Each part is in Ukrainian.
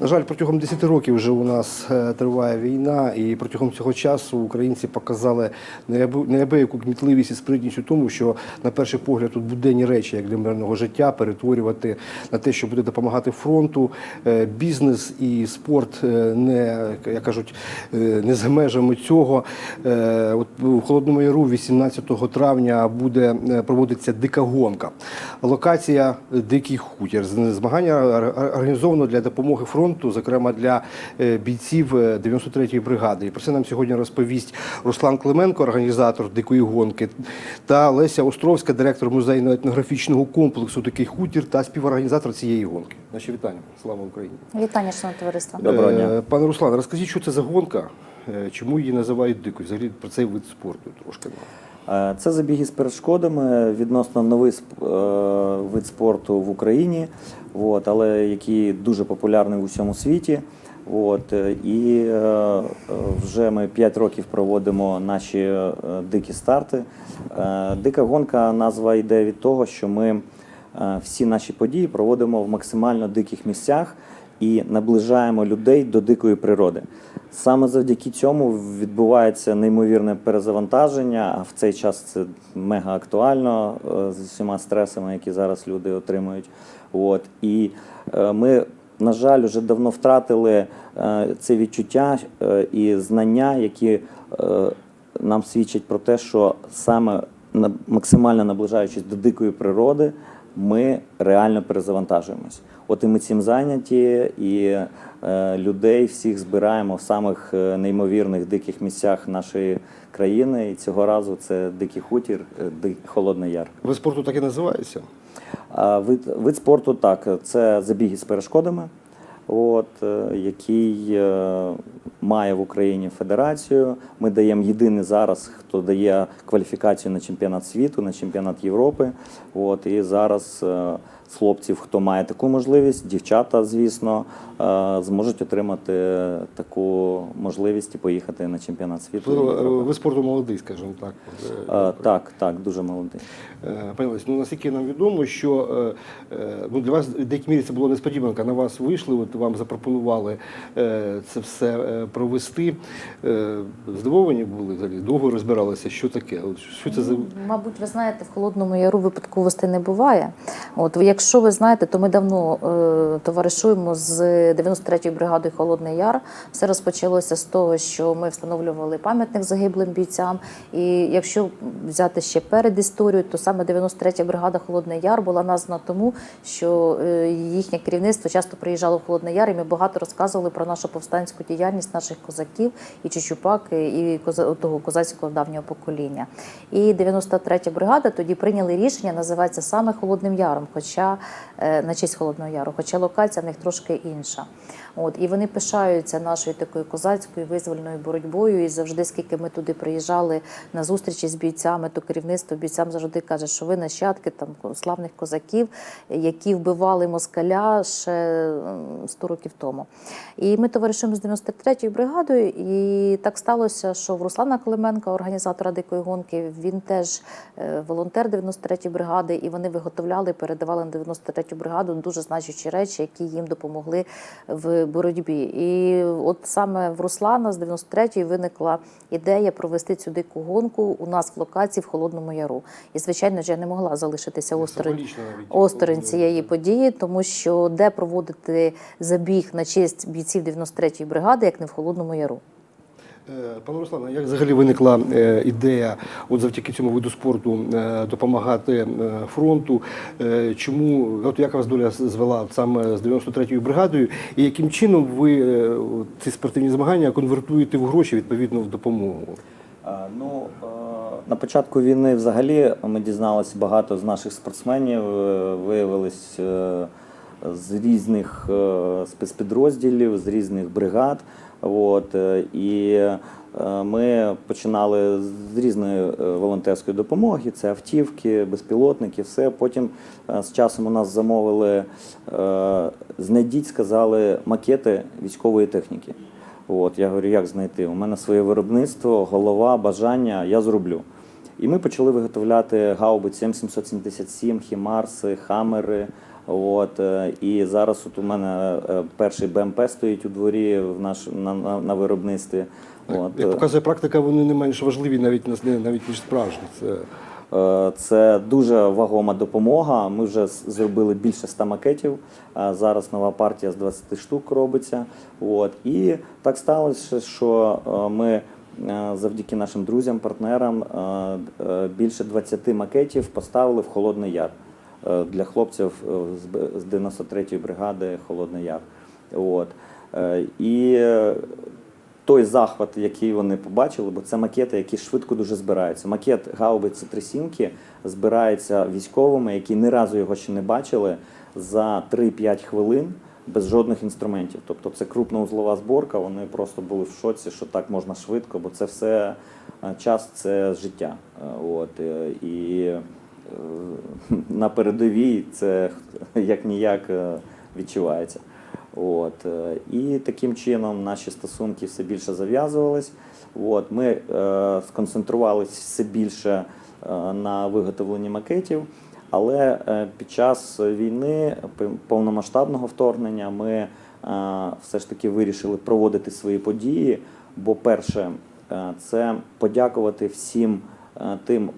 На жаль, протягом 10 років вже у нас е, триває війна, і протягом цього часу українці показали неаби- неабияку кмітливість і спритність у тому, що на перший погляд тут буденні речі, як для мирного життя, перетворювати на те, що буде допомагати фронту. Е, Бізнес і спорт е, не як кажуть, не з межами цього. От у Холодному Яру 18 травня буде проводитися дика гонка. Локація Дикий хутір. Змагання організовано для допомоги фронту, зокрема для е, бійців е, 93-ї бригади. І про це нам сьогодні розповість Руслан Клименко, організатор дикої гонки, та Леся Островська, директор музейно-етнографічного комплексу Дикий хутір та співорганізатор цієї гонки. Наші вітання. Слава Україні. Вітання, шановне товариство. Доброго дня. Е, Пане Руслан, розкажіть, що це за гонка? Е, Чому її називають дикою? Взагалі про цей вид спорту трошки. Е, Це забіги з перешкодами відносно новий е, вид спорту в Україні, але який дуже популярний в усьому світі. От, е, і вже ми 5 років проводимо наші дикі старти. Дика гонка назва йде від того, що ми всі наші події проводимо в максимально диких місцях і наближаємо людей до дикої природи. Саме завдяки цьому відбувається неймовірне перезавантаження, а в цей час це мега актуально е, з усіма стресами, які зараз люди отримують. От. І е, ми, на жаль, вже давно втратили е, це відчуття і знання, які нам свідчать про те, що саме максимально наближаючись до дикої природи, ми реально перезавантажуємось. От і ми цим зайняті, і е, людей всіх збираємо в самих е, неймовірних диких місцях нашої країни. І цього разу це дикий хутір, дик, Ди- Холодний Яр. Ви спорту так і називається? Вид, вид спорту так, це забіги з перешкодами, от, е, який е, має в Україні федерацію. Ми даємо єдиний зараз, хто дає кваліфікацію на чемпіонат світу, на чемпіонат Європи. От, і зараз е, хлопців, хто має таку можливість, дівчата, звісно, е, зможуть отримати таку можливість і поїхати на чемпіонат світу. Ви, спорту молодий, скажімо так. Е, Так, так, дуже молодий. Е, Пані Лесь, ну наскільки нам відомо, що е, е, ну, для вас в деякій мірі це була несподіванка. На вас вийшли, от вам запропонували е, це все е, провести. Е, Здивовані були взагалі, довго розбиралися, що таке. От, що це за Мабуть, ви знаєте, в холодному яру випадковостей не буває. От якщо ви знаєте, то ми давно е, товаришуємо з 93-ю бригадою Холодний Яр. Все розпочалося з того, що ми встановлювали пам'ятник загиблим бійцям. І якщо взяти ще перед історією, то саме 93-я бригада Холодний Яр була названа тому, що е, їхнє керівництво часто приїжджало в Холодний Яр, і ми багато розказували про нашу повстанську діяльність наших козаків і Чучупак, і коза- того козацького давнього покоління. І 93-я бригада тоді прийняли рішення, називається саме Холодним Яром, хоча на честь Холодного Яру, хоча локація в них трошки інша. От і вони пишаються нашою такою козацькою визвольною боротьбою. І завжди, скільки ми туди приїжджали на зустрічі з бійцями, то керівництво бійцям завжди каже, що ви нащадки там славних козаків, які вбивали москаля ще м, 100 років тому. І ми товаришуємо з 93-ю бригадою, і так сталося, що в Руслана Клименка, організатора дикої гонки, він теж е, волонтер 93-ї бригади, і вони виготовляли, передавали на 93-ю бригаду дуже значущі речі, які їм допомогли в боротьбі. І от саме в Руслана з 93-ї виникла ідея провести цю дику гонку у нас в локації в Холодному Яру. І звичайно ж я не могла залишитися осторонь осторонь цієї події, тому що де проводити забіг на честь бійців 93-ї бригади, як не в Холодному Яру. Е, Пане Руслане, як взагалі виникла е, ідея от завдяки цьому виду спорту е, допомагати фронту? Чому от як вас доля звела саме з 93-ю бригадою, і яким чином ви ці спортивні змагання конвертуєте в гроші відповідно в допомогу? Ну, на початку війни взагалі ми дізналися багато з наших спортсменів, виявились з різних е, спецпідрозділів, з різних бригад. От, е, і е, ми починали з різної волонтерської допомоги, це автівки, безпілотники, все. Потім з часом у нас замовили, знайдіть, сказали, макети військової техніки. От, я говорю, як знайти? У мене своє виробництво, голова, бажання, я зроблю. І ми почали виготовляти гаубиці М777, Хімарси, Хамери. От, е, і зараз от у мене е, перший БМП стоїть у дворі в наш, на, на, на виробництві. От, Як е, показує практика, вони не менш важливі навіть навіть ніж справжні. Це Це дуже вагома допомога. Ми вже зробили більше 100 макетів. Зараз нова партія з 20 штук робиться. От. І так сталося, що ми завдяки нашим друзям, партнерам більше 20 макетів поставили в Холодний Яр для хлопців е, з 93-ї бригади Холодний Яр. От. Е, І е, той захват, який вони побачили, бо це макети, які швидко дуже збираються. Макет гаубиці Трисімки збирається військовими, які ні разу його ще не бачили за 3-5 хвилин без жодних інструментів. Тобто це крупноузлова зборка. Вони просто були в шоці, що так можна швидко, бо це все е, час, це життя. Е, От е, і е, на передовій це як ніяк відчувається. От. е, І таким чином наші стосунки все більше зав'язувались. От. Ми е, сконцентрувалися все більше е, на виготовленні макетів, але е, під час війни, повномасштабного вторгнення, ми е, все ж таки вирішили проводити свої події. Бо, перше, е, це подякувати всім е, тим е,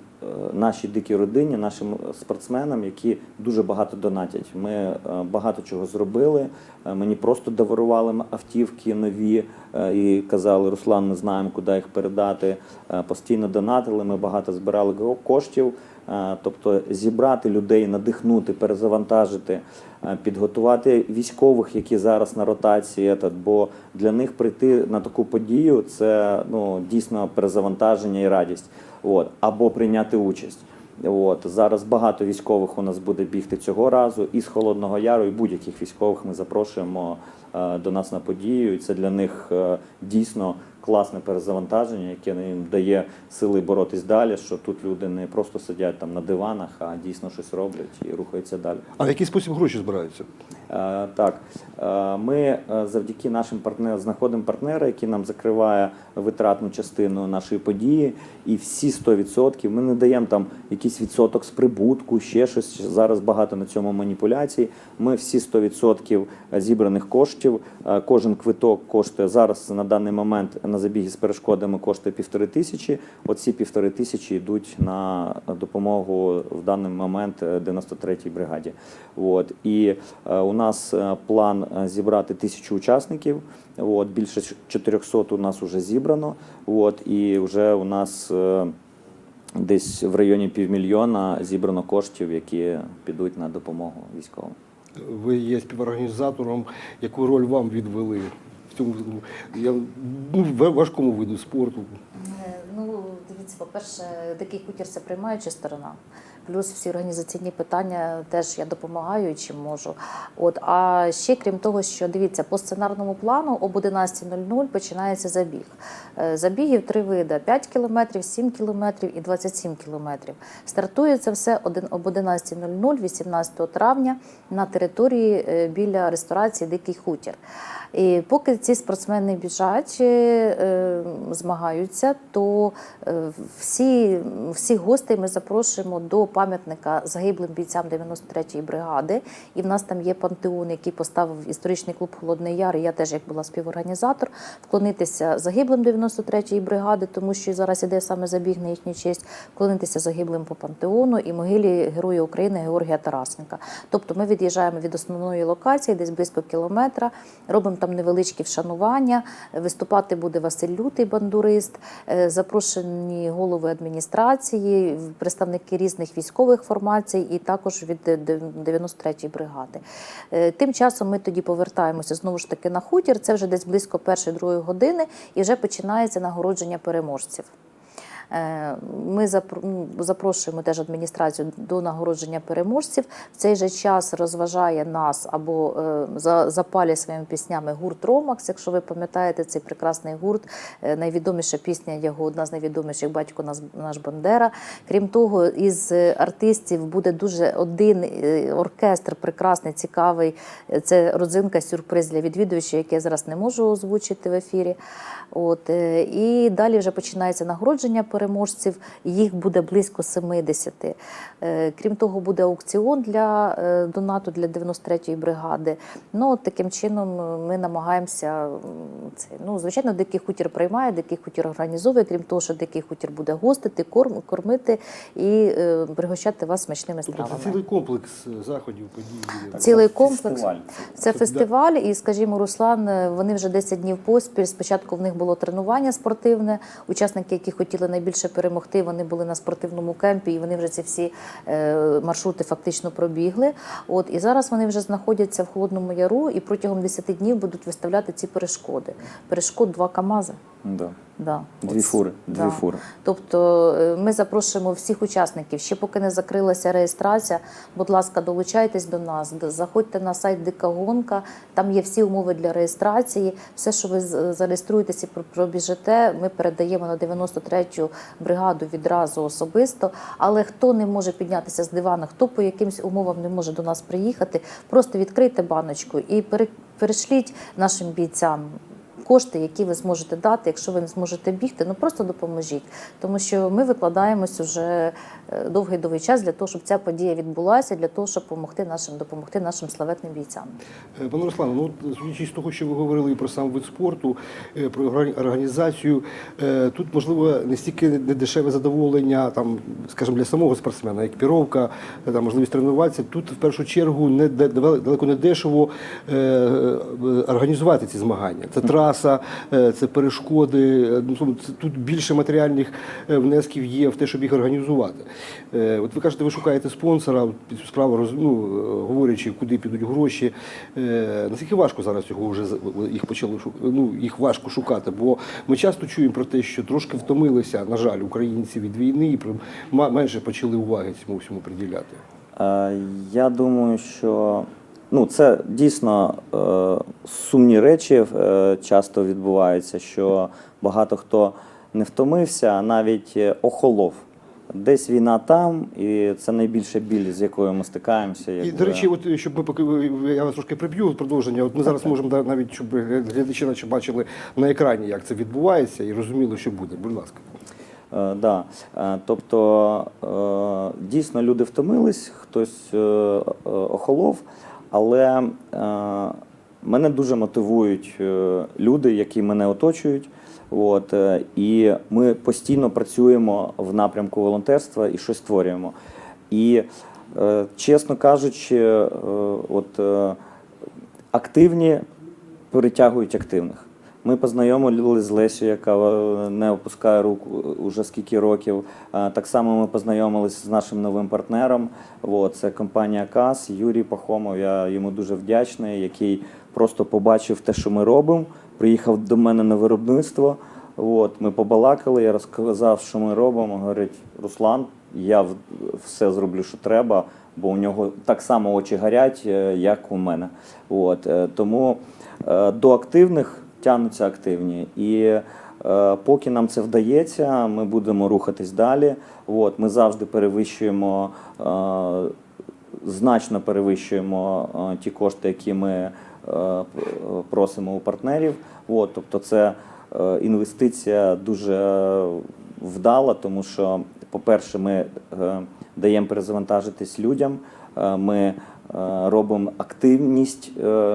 нашій дикій родині, нашим спортсменам, які дуже багато донатять. Ми е, багато чого зробили. Е, Мені просто дарували автівки нові е, і казали, Руслан, ми знаємо, куди їх передати. Е, Постійно донатили. Ми багато збирали коштів. Е, Тобто зібрати людей, надихнути, перезавантажити, е, підготувати військових, які зараз на ротації. Бо для них прийти на таку подію це ну, дійсно перезавантаження і радість. От, або прийняти участь. От зараз багато військових у нас буде бігти цього разу із Холодного Яру, і будь-яких військових ми запрошуємо е, до нас на подію. І це для них дійсно класне перезавантаження, яке їм дає сили боротись далі. Що тут люди не просто сидять там на диванах, а дійсно щось роблять і рухаються далі. а в який спосіб гроші збираються? Е, Так, Е, ми е, завдяки нашим партнерам знаходимо партнера, який нам закриває витратну частину нашої події, і всі 100%, ми не даємо там якийсь відсоток з прибутку, ще щось. Зараз багато на цьому маніпуляцій. Ми всі 100% зібраних коштів. Кожен квиток коштує зараз на даний момент на забіги з перешкодами коштує півтори тисячі. Оці півтори тисячі йдуть на допомогу в даний момент е, 93-й бригаді. От і е, у нас е, план е, зібрати тисячу учасників. От більше 400 у нас вже зібрано. От і вже у нас е, десь в районі півмільйона зібрано коштів, які підуть на допомогу військовим. Ви є співорганізатором. Яку роль вам відвели в цьому я, ну, важкому виду спорту? Е, Ну, дивіться, по-перше, такий хутір це приймаюча сторона. Плюс всі організаційні питання теж я допомагаю чим можу. От а ще крім того, що дивіться, по сценарному плану об 11.00 починається забіг. Е, Забігів три види: 5 кілометрів, 7 кілометрів і 27 кілометрів. Стартує це все об 11.00 18 травня на території е, біля ресторації Дикий хутір. І поки ці спортсмени біжать, е, змагаються, то всі, всіх гостей ми запрошуємо до пам'ятника загиблим бійцям 93-ї бригади. І в нас там є пантеон, який поставив історичний клуб Холодний Яр. Я теж як була співорганізатор, вклонитися загиблим 93-ї бригади, тому що зараз іде саме забіг на їхню честь, вклонитися загиблим по пантеону і могилі Героя України Георгія Тарасенка. Тобто ми від'їжджаємо від основної локації, десь близько кілометра, робимо там невеличкі вшанування. Виступати буде Василь Лютий, бандурист, е, запрошені голови адміністрації, представники різних військових формацій, і також від е, 93-ї бригади. Е, Тим часом ми тоді повертаємося знову ж таки на хутір. Це вже десь близько першої-другої години, і вже починається нагородження переможців. Е, Ми ну, запрошуємо теж адміністрацію до нагородження переможців. В цей же час розважає нас або е, за- запалює своїми піснями гурт Ромакс. Якщо ви пам'ятаєте цей прекрасний гурт, е, найвідоміша пісня його, одна з найвідоміших батько наш, Бандера. Крім того, із артистів буде дуже один оркестр прекрасний, цікавий. Це родзинка сюрприз для відвідувачів, який я зараз не можу озвучити в ефірі. От е, і далі вже починається нагородження переможців. Їх буде близько 70. Е, Крім того, буде аукціон для е, донату для 93-ї бригади. Ну, от таким чином ми намагаємося це. Ну, звичайно, дикий хутір приймає, дикий хутір організовує. Крім того, що дикий хутір буде гостити, корм, кормити і е, пригощати вас смачними Тобто це цілий комплекс заходів, подій. Цілий це комплекс. фестиваль. Це Це фестиваль, і скажімо, Руслан, вони вже 10 днів поспіль. Спочатку в них було тренування спортивне. Учасники, які хотіли найбільше перемогти, вони були на спортивному кемпі, і вони вже ці всі е, маршрути фактично пробігли. От і зараз вони вже знаходяться в холодному яру і протягом 10 днів будуть виставляти ці перешкоди. Перешкод два КАМАЗи. Да. Да. Дві фури, дві да. фури. Тобто е, ми запрошуємо всіх учасників. Ще поки не закрилася реєстрація, будь ласка, долучайтесь до нас. Заходьте на сайт Дика Гонка. Там є всі умови для реєстрації. Все, що ви зареєструєтесь і про- пробіжите, ми передаємо на 93-ю бригаду відразу особисто. Але хто не може піднятися з дивана, хто по якимсь умовам не може до нас приїхати, просто відкрийте баночку і пере- перешліть нашим бійцям кошти, які ви зможете дати, якщо ви не зможете бігти, ну просто допоможіть. Тому що ми викладаємось уже е, довгий довгий час для того, щоб ця подія відбулася, для того, щоб допомогти нашим допомогти нашим славетним бійцям. Е, Пане Руслане, ну судячи з того, що ви говорили і про сам вид спорту, е, про органі- організацію, тут можливо не стільки не дешеве задоволення, там, скажімо, для самого спортсмена, екіпіровка, е, там можливість тренуватися. Тут в першу чергу не далеко не дешево організувати ці змагання. Це траса, е, це перешкоди. е, ну, Тут більше матеріальних е, внесків є в те, щоб їх організувати. От ви кажете, ви шукаєте спонсора, справа ну, говорячи, куди підуть гроші. Наскільки важко зараз його вже їх почали ну, їх важко шукати? Бо ми часто чуємо про те, що трошки втомилися, на жаль, українці від війни і менше почали уваги цьому всьому приділяти. Я думаю, що ну, це дійсно е, сумні речі е, часто відбуваються, що багато хто не втомився, а навіть е, охолов. Десь війна там, і це найбільша біль, з якою ми стикаємося. І, якби. до речі, от щоб ми поки я вас трошки приб'ю продовження. От ми зараз можемо навіть, щоб глядачі наче бачили на екрані, як це відбувається, і розуміли, що буде. Будь ласка. Е, да. Е, Тобто е, дійсно люди втомились, хтось е, е, охолов, але е, мене дуже мотивують е, люди, які мене оточують. От, е, і ми постійно працюємо в напрямку волонтерства і щось створюємо. І, е, чесно кажучи, е, от, е, активні перетягують активних. Ми познайомилися з Лесю, яка е, не опускає рук е, уже скільки років. Так само ми познайомилися з нашим новим партнером. Це компанія КАС, Юрій Пахомов. Я йому дуже вдячний, який просто побачив те, що ми робимо. Приїхав до мене на виробництво. Ми побалакали, я розказав, що ми робимо. Говорить, Руслан, я все зроблю, що треба, бо у нього так само очі горять, е, як у мене. От, тому до активних тягнуться активні. І е, поки нам це вдається, ми будемо рухатись далі. От, ми завжди перевищуємо, е, значно перевищуємо е, ті кошти, які ми просимо у партнерів. От, тобто це інвестиція дуже вдала, тому що, по-перше, ми даємо перезавантажитись людям, ми робимо активність,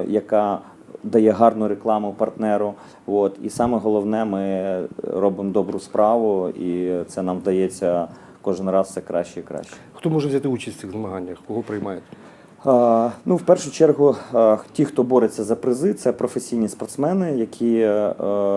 яка дає гарну рекламу партнеру. От. І саме головне, ми робимо добру справу, і це нам вдається кожен раз все краще і краще. Хто може взяти участь в цих змаганнях? Кого приймаєте? А, Ну, в першу чергу, ті, хто бореться за призи, це професійні спортсмени, які е,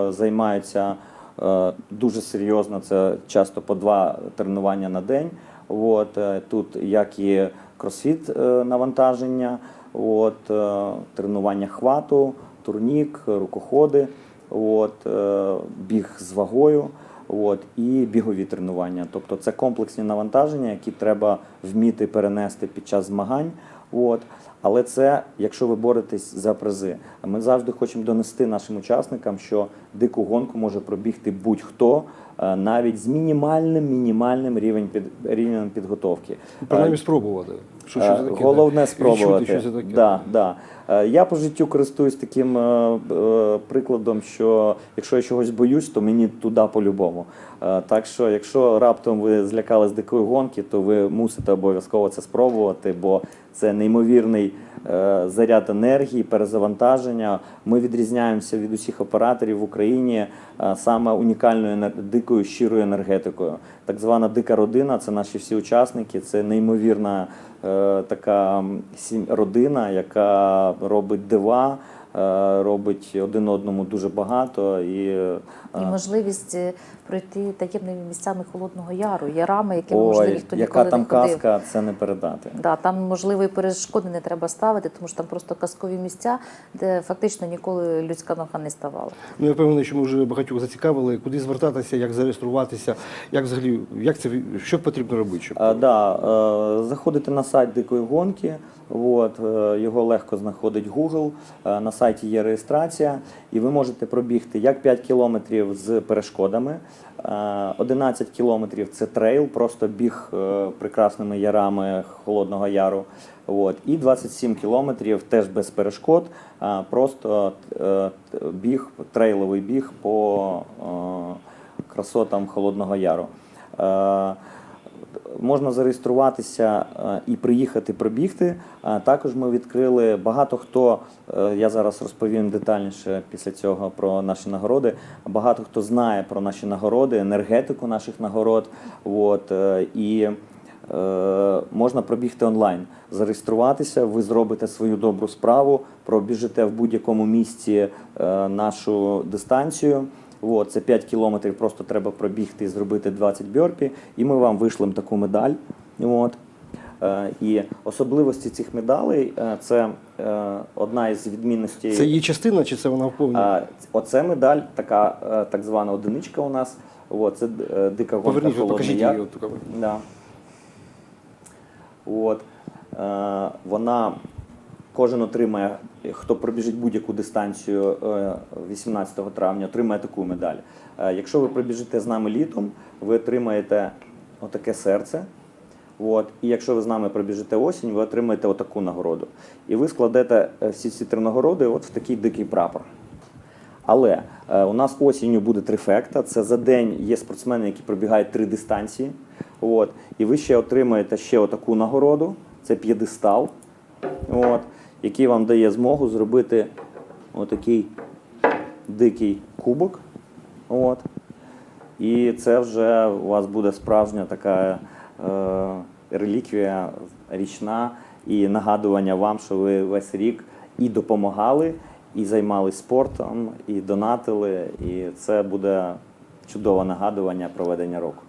займаються е, дуже серйозно. Це часто по два тренування на день. От, е, тут як і кросфіт навантаження, от, е, тренування хвату, турнік, рукоходи, от, е, біг з вагою. От, і бігові тренування. Тобто це комплексні навантаження, які треба вміти перенести під час змагань. От. Але це якщо ви боретесь за призи. Ми завжди хочемо донести нашим учасникам, що дику гонку може пробігти будь-хто, е, навіть з мінімальним мінімальним рівень під рівнем підготовки. Принаймні спробувати. Що, Е, це таке, Головне спробувати. Відчути, що це таке. Да, да. Е, Я по життю користуюсь таким е, е, прикладом, що якщо я чогось боюсь, то мені туди по-любому. Е, Так що, якщо раптом ви злякались дикої гонки, то ви мусите обов'язково це спробувати, бо це неймовірний е, заряд енергії, перезавантаження. Ми відрізняємося від усіх операторів в Україні е, саме унікальною дикою щирою енергетикою. Так звана дика родина це наші всі учасники, це неймовірна е, така родина, яка робить дива, робить один одному дуже багато і, е, І можливість е, пройти таємними місцями холодного яру, ярами, якими можливо ніхто яка там не ходив. казка, це не передати. Да, там можливо і перешкоди не треба ставити, тому що там просто казкові місця, де фактично ніколи людська нога не ставала. Ну, я впевнений, що ми вже багатьох зацікавили, куди звертатися, як зареєструватися, як взагалі, як це, що потрібно робити? Щоб... А, да, е, заходите на сайт Дикої гонки, от, е, його легко знаходить Google. Е, на сайті є реєстрація, і ви можете пробігти як 5 кілометрів з перешкодами, е, 11 кілометрів це трейл, просто біг е, прекрасними ярами Холодного Яру. От, і 27 кілометрів теж без перешкод, просто е, біг, трейловий біг по е, красотам Холодного Яру. Е, Можна зареєструватися е, і приїхати пробігти. А Також ми відкрили багато хто. е, Я зараз розповім детальніше після цього про наші нагороди. Багато хто знає про наші нагороди, енергетику наших нагород. От, е, і е, можна пробігти онлайн, зареєструватися. Ви зробите свою добру справу, пробіжите в будь-якому місці е, нашу дистанцію. От, це 5 кілометрів, просто треба пробігти і зробити 20 бьорпі, і ми вам вишлемо таку медаль. От. Е, І особливості цих медалей е, це е, одна із відмінностей. Це її частина чи це вона вповнює? Оце медаль, така так звана одиничка у нас. От, це дика гонка Поверніть, Холодний Яр. її. От. Да. От. Вона кожен отримає, хто пробіжить будь-яку дистанцію е, 18 травня, отримає таку медаль. Е, якщо ви пробіжите з нами літом, ви отримаєте отаке серце. От. І якщо ви з нами пробіжите осінь, ви отримаєте отаку нагороду. І ви складете е, всі ці три нагороди от в такий дикий прапор. Але е, у нас осінню буде трифекта. Це за день є спортсмени, які пробігають три дистанції. От. І ви ще отримаєте ще отаку нагороду. Це п'єдестал, от, який вам дає змогу зробити отакий дикий кубок. От. І це вже у вас буде справжня така е, реліквія річна і нагадування вам, що ви весь рік і допомагали, і займалися спортом, і донатили. І це буде чудове нагадування проведення року.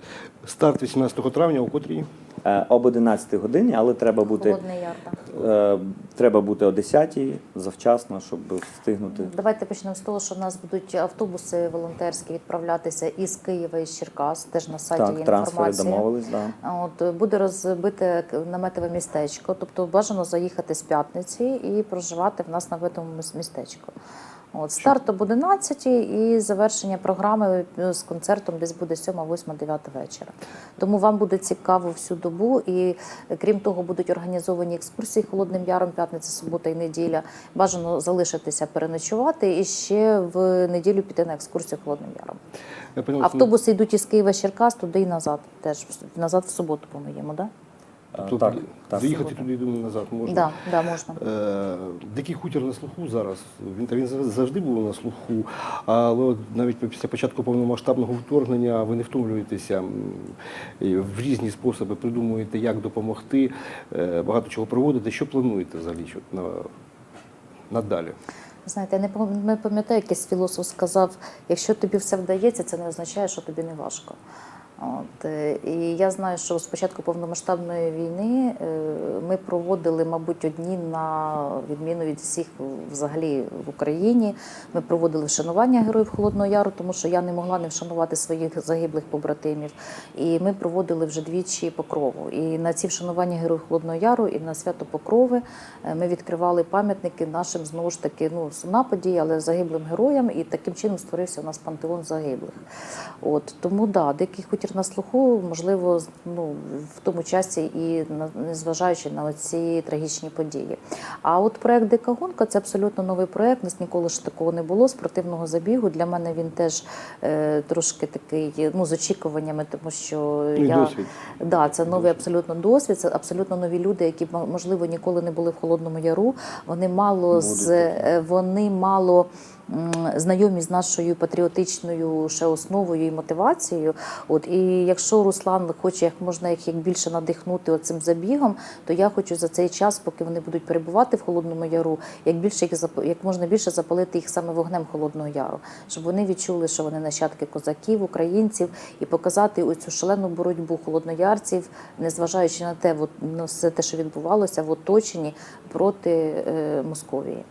Старт 18 травня, у котрій? Е, об 11 годині, але треба бути. Е, треба бути о 10 завчасно, щоб встигнути. Давайте почнемо з того, що в нас будуть автобуси волонтерські відправлятися із Києва і з Черкас. Теж на сайті Так, є інформація. домовились. Да. От буде розбите наметове містечко, тобто бажано заїхати з п'ятниці і проживати в нас на міс- містечку. От старт об 11 і завершення програми е, з концертом десь буде 7, 8, 9 вечора. Тому вам буде цікаво всю добу. І е, крім того, будуть організовані екскурсії холодним яром, п'ятниця, субота і неділя. Бажано залишитися переночувати і ще в неділю піти на екскурсію холодним яром. Я Автобуси йдуть із Києва Черкас туди і назад. Теж назад в суботу, по-моєму, да? Тобто, так, так. заїхати туди і думаю, назад можна. Да, да, можна. Е, Дикий хутір на слуху зараз. Він та він завжди був на слуху, але от навіть після початку повномасштабного вторгнення ви не втомлюєтеся в різні способи придумуєте, як допомогти, е, багато чого проводите. Що плануєте взагалі що на, надалі? Знаєте, я не не пам'ятаю, якийсь філософ сказав, якщо тобі все вдається, це не означає, що тобі не важко. От, е, і я знаю, що з початку повномасштабної війни е, ми проводили, мабуть, одні на відміну від всіх взагалі в Україні. Ми проводили вшанування героїв Холодного Яру, тому що я не могла не вшанувати своїх загиблих побратимів. І ми проводили вже двічі покрову. І на ці вшанування героїв Холодного Яру і на свято Покрови е, ми відкривали пам'ятники нашим знову ж таки ну сумна але загиблим героям. І таким чином створився у нас пантеон загиблих. От тому да, дикий хутір на слуху, можливо, ну в тому часі і незважаючи на ці трагічні події. А от проект Дика гонка це абсолютно новий проект. У нас ніколи ж такого не було спортивного забігу. Для мене він теж е, трошки такий ну з очікуваннями, тому що Ну, і я досвід. Да, це новий абсолютно досвід. Це абсолютно нові люди, які можливо ніколи не були в холодному яру. Вони мало з е, вони мало. Знайомі з нашою патріотичною ще основою і мотивацією. От і якщо Руслан хоче як можна їх як більше надихнути цим забігом, то я хочу за цей час, поки вони будуть перебувати в холодному яру, як більше їх як можна більше запалити їх саме вогнем холодного яру, щоб вони відчули, що вони нащадки козаків, українців, і показати оцю шалену боротьбу холодноярців, незважаючи на те, от, ну, все те, що відбувалося в оточенні проти е, Московії.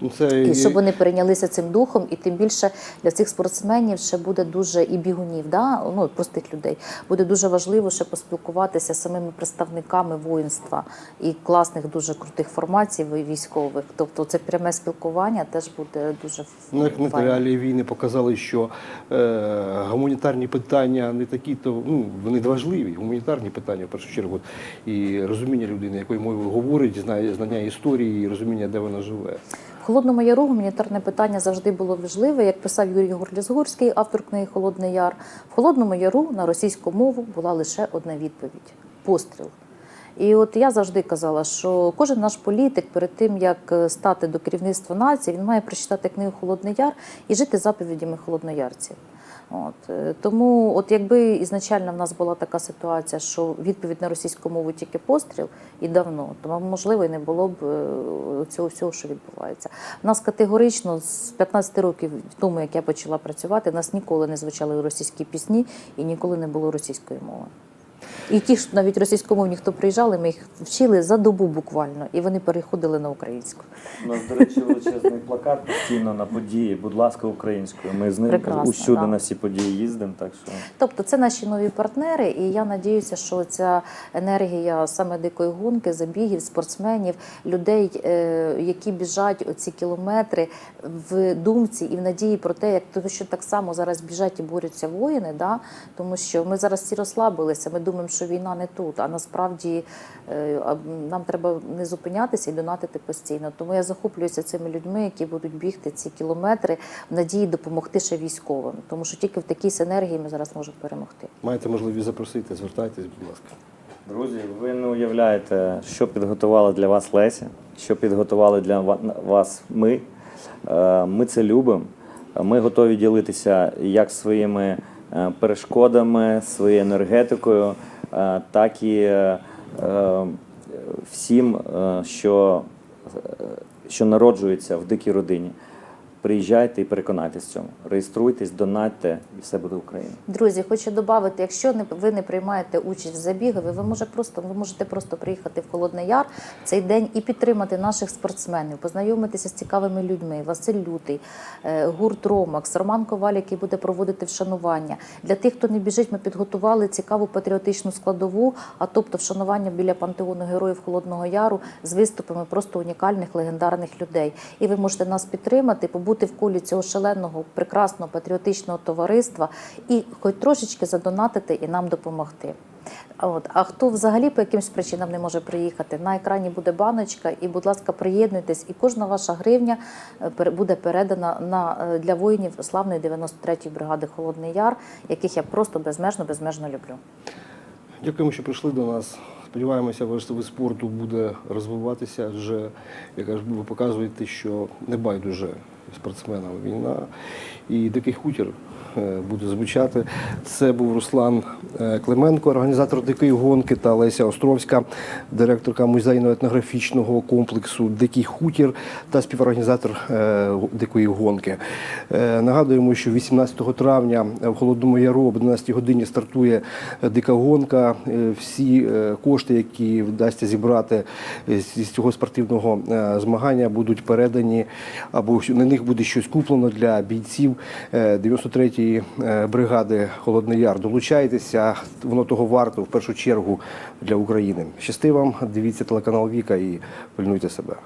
Ну, Це І щоб вони перейнялися цим духом, і тим більше для цих спортсменів ще буде дуже і бігунів, да? ну простих людей. Буде дуже важливо ще поспілкуватися з самими представниками воїнства і класних, дуже крутих формацій військових. Тобто це пряме спілкування теж буде дуже Ну, як на реалії війни показали, що е, гуманітарні питання не такі, то ну вони важливі. Гуманітарні питання в першу чергу. І розуміння людини, якою мовою говорить, знання історії, і розуміння, де вона живе. Холодному Яру гуманітарне питання завжди було важливе. Як писав Юрій Горлізгурський, автор книги Холодний Яр, в Холодному Яру на російську мову була лише одна відповідь постріл. І от я завжди казала, що кожен наш політик перед тим як е, стати до керівництва нації, він має прочитати книгу Холодний Яр і жити заповідями холодноярців. От е, тому, от якби ізначально в нас була така ситуація, що відповідь на російську мову тільки постріл і давно, то можливо і не було б е, цього всього, що відбувається. У нас категорично з 15 років тому, як я почала працювати, у нас ніколи не звучали російські пісні і ніколи не було російської мови. І ті ж навіть російськомовні, хто приїжджали, ми їх вчили за добу буквально, і вони переходили на українську. У нас, до речі, величезний плакат постійно на події. Будь ласка, українською. Ми з ним усюди да. на всі події їздимо. Так що Тобто це наші нові партнери, і я надіюся, що ця енергія саме дикої гонки, забігів, спортсменів, людей, е, які біжать оці кілометри в думці і в надії про те, як тому що так само зараз біжать і борються воїни, да? тому що ми зараз всі розслабилися. Ми думаємо, що війна не тут, а насправді е, нам треба не зупинятися і донатити постійно. Тому я захоплююся цими людьми, які будуть бігти ці кілометри в надії допомогти ще військовим, тому що тільки в такій синергії ми зараз можемо перемогти. Маєте можливість запросити, звертайтесь, будь ласка. Друзі, ви не уявляєте, що підготувала для вас Леся, що підготували для вас ми. Е, Ми це любимо. Ми готові ділитися як своїми перешкодами, своєю енергетикою, е, так і е, е, всім, е, що, е, що народжується в дикій родині. Приїжджайте і переконайтесь в цьому. Реєструйтесь, донатьте, і все буде Україна. Друзі, хочу додати, якщо не ви не приймаєте участь в забігах, ви може просто ви можете просто приїхати в Холодний Яр цей день і підтримати наших спортсменів, познайомитися з цікавими людьми. Василь Лютий, е, гурт Ромакс, Роман Коваль, який буде проводити вшанування. Для тих, хто не біжить, ми підготували цікаву патріотичну складову, а тобто вшанування біля пантеону героїв Холодного Яру з виступами просто унікальних легендарних людей. І ви можете нас підтримати, побути в колі цього шаленого, прекрасного патріотичного товариства і хоч трошечки задонатити і нам допомогти. От, а хто взагалі по якимсь причинам не може приїхати, на екрані буде баночка, і, будь ласка, приєднуйтесь, і кожна ваша гривня е, буде передана на е, для воїнів славної 93-ї бригади Холодний Яр, яких я просто безмежно безмежно люблю. Дякуємо, що прийшли до нас. Сподіваємося, ваш спорту буде розвиватися. Адже, як ви показуєте, що не байдуже спортсменам війна. І дикий хутір буде звучати. Це був Руслан е, Клименко, організатор дикої гонки, та Леся Островська, директорка музейно-етнографічного комплексу Дикий хутір та співорганізатор е, дикої гонки. Е, Нагадуємо, що 18 травня в Холодному Яру об 11 годині стартує е, дика гонка. Е, Всі е, кошти, які вдасться зібрати е, з цього спортивного е, змагання, будуть передані або на них буде щось куплено для бійців е, 93-ї е, бригади Холодний Яр. Долучайтеся, воно того варто в першу чергу для України. Щасти вам, дивіться телеканал Віка і пильнуйте себе.